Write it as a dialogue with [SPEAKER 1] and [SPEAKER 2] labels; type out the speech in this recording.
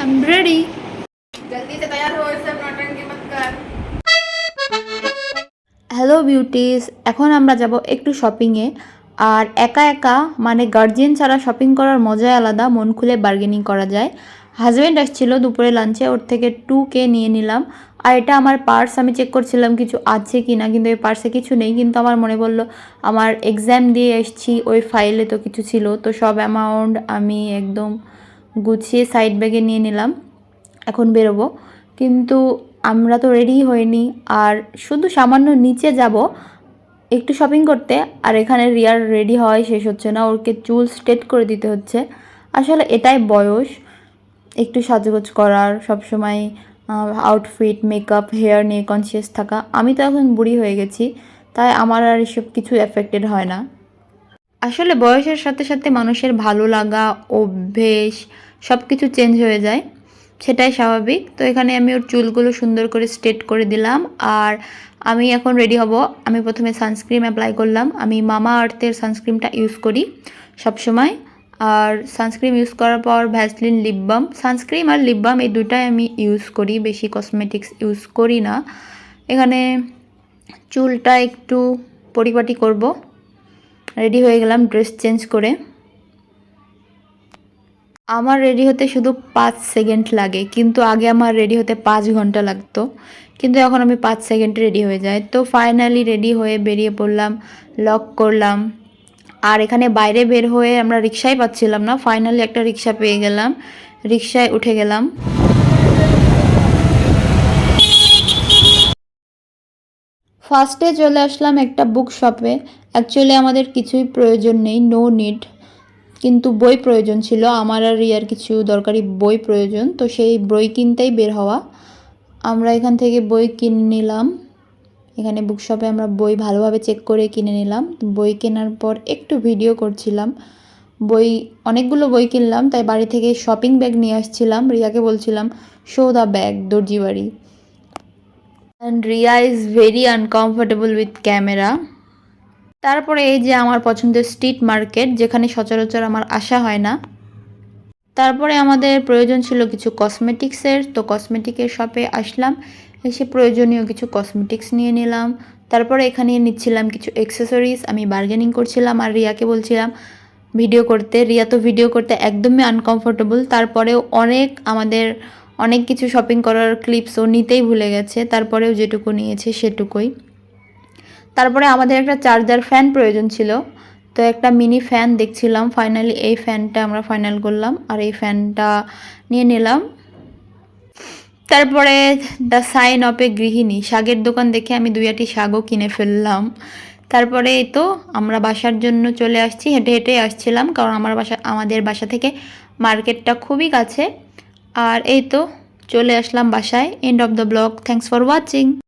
[SPEAKER 1] I'm ready.
[SPEAKER 2] जल्दी से तैयार हो सब नौटंकी मत कर
[SPEAKER 1] হ্যালো বিউটিস এখন আমরা যাব একটু শপিংয়ে আর একা একা মানে গার্জিয়ান ছাড়া শপিং করার মজাই আলাদা মন খুলে বার্গেনিং করা যায় হাজব্যান্ড আসছিল দুপুরে লাঞ্চে ওর থেকে টু কে নিয়ে নিলাম আর এটা আমার পার্স আমি চেক করছিলাম কিছু আছে কি না কিন্তু এই পার্সে কিছু নেই কিন্তু আমার মনে পড়লো আমার এক্সাম দিয়ে এসছি ওই ফাইলে তো কিছু ছিল তো সব অ্যামাউন্ট আমি একদম গুছিয়ে সাইড ব্যাগে নিয়ে নিলাম। এখন বেরোবো। কিন্তু আমরা তো রেডি হইনি। আর শুধু সামান্য নিচে যাব, একটু শপিং করতে। আর এখানে রিয়ার রেডি হওয়াই শেষ হচ্ছে না। ওরকে চুল স্ট্রেট করে দিতে হচ্ছে। আসলে এটাই বয়স। একটু সাজগোজ করার, সবসময় আউটফিট মেকআপ হেয়ার নিয়ে কনসিয়াস থাকা। আমি তো এখন বুড়ি হয়ে গেছি। তাই আমার আর এসব কিছু এফেক্টেড হয় না। আসলে বয়সের সাথে সাথে মানুষের ভালো লাগা, অভ্যেস সব কিছু চেঞ্জ হয়ে যায়। সেটাই স্বাভাবিক। তো এখানে আমি ওর চুলগুলো সুন্দর করে স্ট্রেট করে দিলাম। আর আমি এখন রেডি হব। আমি প্রথমে সানস্ক্রিম অ্যাপ্লাই করলাম। আমি মামা আর্থের সানস্ক্রিনটা ইউজ করি সব সময় আর সানস্ক্রিন ইউজ করার পর ভ্যাসলিন লিপ বাম সানস্ক্রিন আর লিপ বাম এই দুটাই আমি ইউজ করি। বেশি কসমেটিক্স ইউজ করি না। এখানে চুলটা একটু পরিপাটি করব। রেডি হয়ে গেলাম ড্রেস চেঞ্জ করে। আমার রেডি হতে শুধু পাঁচ সেকেন্ড লাগে, কিন্তু আগে আমার রেডি হতে পাঁচ ঘণ্টা লাগতো। কিন্তু এখন আমি পাঁচ সেকেন্ডে রেডি হয়ে যাই। তো ফাইনালি রেডি হয়ে বেরিয়ে পড়লাম লক করলাম। আর এখানে বাইরে বের হয়ে আমরা রিক্সায় পাচ্ছিলাম না ফাইনালি একটা রিক্সা পেয়ে গেলাম। রিক্সায় উঠে গেলাম। ফার্স্টে চলে আসলাম একটা বুক শপে অ্যাকচুয়ালি আমাদের কিছুই প্রয়োজন নেই নো নিড কিন্তু বই প্রয়োজন ছিল, আমার আর রিয়ার কিছু দরকারি বই প্রয়োজন, তো সেই বই কিনতেই বের হওয়া। আমরা এখান থেকে বই কিনে নিলাম। এখানে বুক শপে আমরা বই ভালোভাবে চেক করে কিনে নিলাম। বই কেনার পর একটু ভিডিও করছিলাম। বই, অনেকগুলো বই কিনলাম, তাই বাড়ি থেকে শপিং ব্যাগ নিয়ে আসছিলাম। রিয়াকে বলছিলাম দ্য ব্যাগ, দর্জি বাড়ি। And Riya is very uncomfortable with camera তারপরে এই যে আমার পছন্দের স্ট্রিট মার্কেট যেখানে সচরাচর আমার আসা হয় না। তারপরে আমাদের প্রয়োজন ছিল কিছু কসমেটিক্সের তো কসমেটিকের শপে আসলাম। এসে প্রয়োজনীয় কিছু কসমেটিক্স নিয়ে নিলাম। তারপরে এখানে নিচ্ছিলাম কিছু অ্যাক্সেসরিজ আমি বার্গেনিং করছিলাম আর রিয়াকে বলছিলাম ভিডিও করতে। রিয়া তো ভিডিও করতে একদমই আনকমফোর্টেবল তারপরেও অনেক আমাদের অনেক কিছু শপিং করার ক্লিপসও নিতেই ভুলে গেছে, তারপরেও যেটুকু নিয়েছে সেটুকুই। তারপরে আমাদের একটা চার্জার ফ্যান প্রয়োজন ছিল, তো একটা মিনি ফ্যান দেখছিলাম ফাইনালি এই ফ্যানটা আমরা ফাইনাল করলাম, আর এই ফ্যানটা নিয়ে নিলাম। তারপরে দ্য সাইন অফ এ গৃহিণী, শাগের দোকান দেখে আমি দুই আটি শাকও কিনে ফেললাম। তারপরে এই তো আমরা বাসার জন্য চলে আসছি, হেঁটে হেঁটে আসছিলাম, কারণ আমার বাসা, আমাদের বাসা থেকে মার্কেটটা খুবই কাছে। আর এই তো চলে আসলাম বাসায়. End of the blog thanks for watching